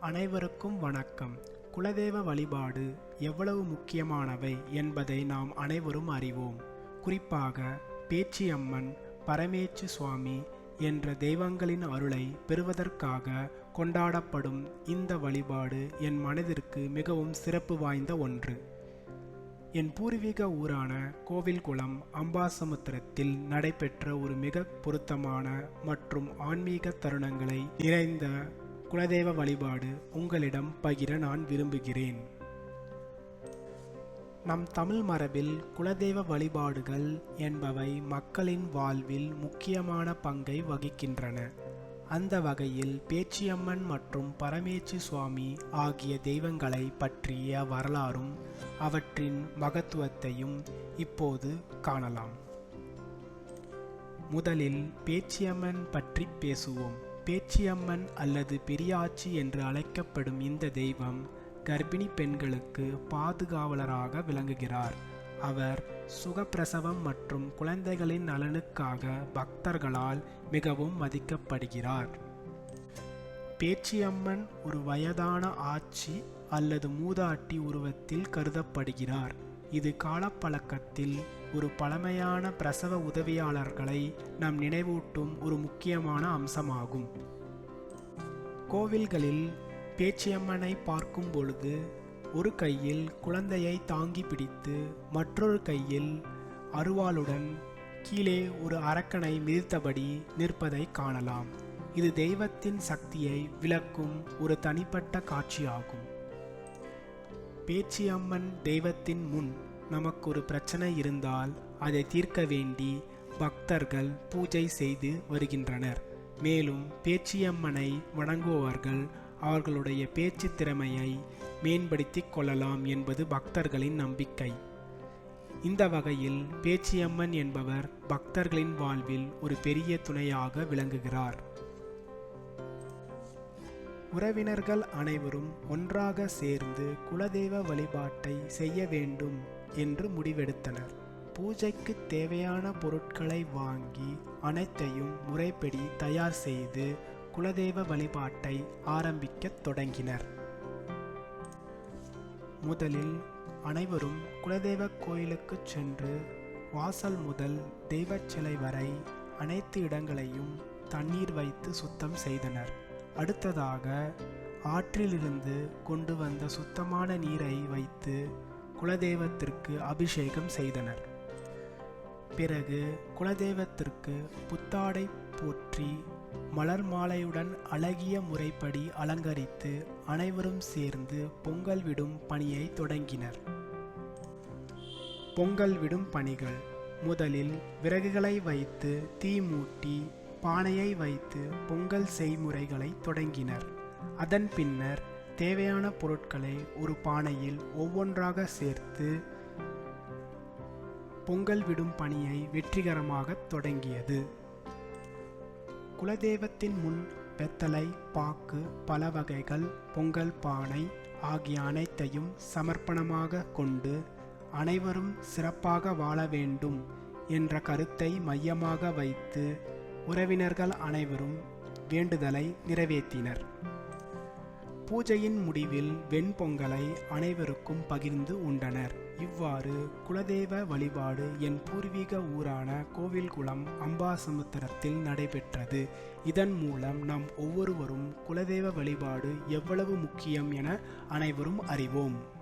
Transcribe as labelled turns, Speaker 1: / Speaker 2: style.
Speaker 1: அனைவருக்கும் வணக்கம். குலதெய்வ வழிபாடு எவ்வளவு முக்கியமானவை என்பதை நாம் அனைவரும் அறிவோம். குறிப்பாக பேச்சியம்மன் பரமேச்சு சுவாமி என்ற தெய்வங்களின் அருளை பெறுவதற்காக கொண்டாடப்படும் இந்த வழிபாடு என் மனதிற்கு மிகவும் சிறப்பு வாய்ந்த ஒன்று. என் பூர்வீக ஊரான கோவில்குளம் அம்பாசமுத்திரத்தில் நடைபெற்ற ஒரு மிக பொருத்தமான மற்றும் ஆன்மீக தருணங்களை நிறைந்த குலதெய்வ வழிபாடு உங்களிடம் பகிர நான் விரும்புகிறேன். நம் தமிழ் மரபில் குலதெய்வ வழிபாடுகள் என்பவை மக்களின் வாழ்வில் முக்கியமான பங்கை வகிக்கின்றன. அந்த வகையில் பேச்சியம்மன் மற்றும் பரமேச்சி சுவாமி ஆகிய தெய்வங்களை பற்றிய வரலாறும் அவற்றின் மகத்துவத்தையும் இப்போது காணலாம். முதலில் பேச்சியம்மன் பற்றி பேசுவோம். பேச்சியம்மன் அல்லது பெரியாச்சி என்று அழைக்கப்படும் இந்த தெய்வம் கர்ப்பிணி பெண்களுக்கு பாதுகாவலராக விளங்குகிறார். அவர் சுகப்பிரசவம் மற்றும் குழந்தைகளின் நலனுக்காக பக்தர்களால் மிகவும் மதிக்கப்படுகிறார். பேச்சியம்மன் ஒரு வயதான ஆட்சி அல்லது மூதாட்டி உருவத்தில் கருதப்படுகிறார். இது காலப்பழக்கத்தில் ஒரு பழமையான பிரசவ உதவியாளர்களை நம் நினைவூட்டும் ஒரு முக்கியமான அம்சமாகும். கோவில்களில் பேச்சியம்மனை பார்க்கும் பொழுது ஒரு கையில் குழந்தையை தாங்கி பிடித்து மற்றொரு கையில் அருவாளுடன் கீழே ஒரு அரக்கனை மிதித்தபடி நிற்பதை காணலாம். இது தெய்வத்தின் சக்தியை விளக்கும் ஒரு தனிப்பட்ட காட்சியாகும். பேச்சியம்மன் தெய்வத்தின் முன் நமக்கு ஒரு பிரச்சனை இருந்தால் அதை தீர்க்க வேண்டி பக்தர்கள் பூஜை செய்து வருகின்றனர். மேலும் பேச்சியம்மனை வணங்குபவர்கள் அவர்களுடைய பேச்சு திறமையை மேம்படுத்திக் கொள்ளலாம் என்பது பக்தர்களின் நம்பிக்கை. இந்த வகையில் பேச்சியம்மன் என்பவர் பக்தர்களின் வாழ்வில் ஒரு பெரிய துணையாக விளங்குகிறார். உறவினர்கள் அனைவரும் ஒன்றாக சேர்ந்து குலதெய்வ வழிபாட்டை செய்ய வேண்டும் என்று முடிவெடுத்தனர். பூஜைக்கு தேவையான பொருட்களை வாங்கி அனைத்தையும் முறைப்படி தயார் செய்து குலதெய்வ வழிபாட்டை ஆரம்பிக்கத் தொடங்கினர். முதலில் அனைவரும் குலதெய்வ கோயிலுக்கு சென்று வாசல் முதல் தெய்வச் சிலை வரை அனைத்து இடங்களையும் தண்ணீர் வைத்து சுத்தம் செய்தனர். அடுத்ததாக ஆற்றிலிருந்து கொண்டு வந்த சுத்தமான நீரை வைத்து குலதெய்வத்திற்கு அபிஷேகம் செய்தனர். பிறகு குலதெய்வத்திற்கு புத்தாடை போற்றி மலர் மாலையுடன் அழகிய முறைப்படி அலங்கரித்து அனைவரும் சேர்ந்து பொங்கல் விடும் பணியை தொடங்கினர். பொங்கல் விடும் பணிகள் முதலில் விறகுகளை வைத்து தீ மூட்டி பானையை வைத்து பொங்கல் செய்முறைகளை தொடங்கினர். அதன் பின்னர் தேவையான பொருட்களை ஒரு பானையில் ஒவ்வொன்றாக சேர்த்து பொங்கல் விடும் பணியை வெற்றிகரமாக தொடங்கியது. குலதெய்வத்தின் முன் வெத்தலை பாக்கு பல வகைகள் பொங்கல் பானை ஆகிய அனைத்தையும் சமர்ப்பணமாக கொண்டு அனைவரும் சிறப்பாக வாழ வேண்டும் என்ற கருத்தை மையமாக வைத்து உறவினர்கள் அனைவரும் வேண்டுதலை நிறைவேற்றினர். பூஜையின் முடிவில் வெண்பொங்கலை அனைவருக்கும் பகிர்ந்து உண்டனர். இவ்வாறு குலதெய்வ வழிபாடு என் பூர்வீக ஊரான கோவில்குளம் அம்பாசமுத்திரத்தில் நடைபெற்றது. இதன் மூலம் நாம் ஒவ்வொருவரும் குலதெய்வ வழிபாடு எவ்வளவு முக்கியம் என அனைவரும் அறிவோம்.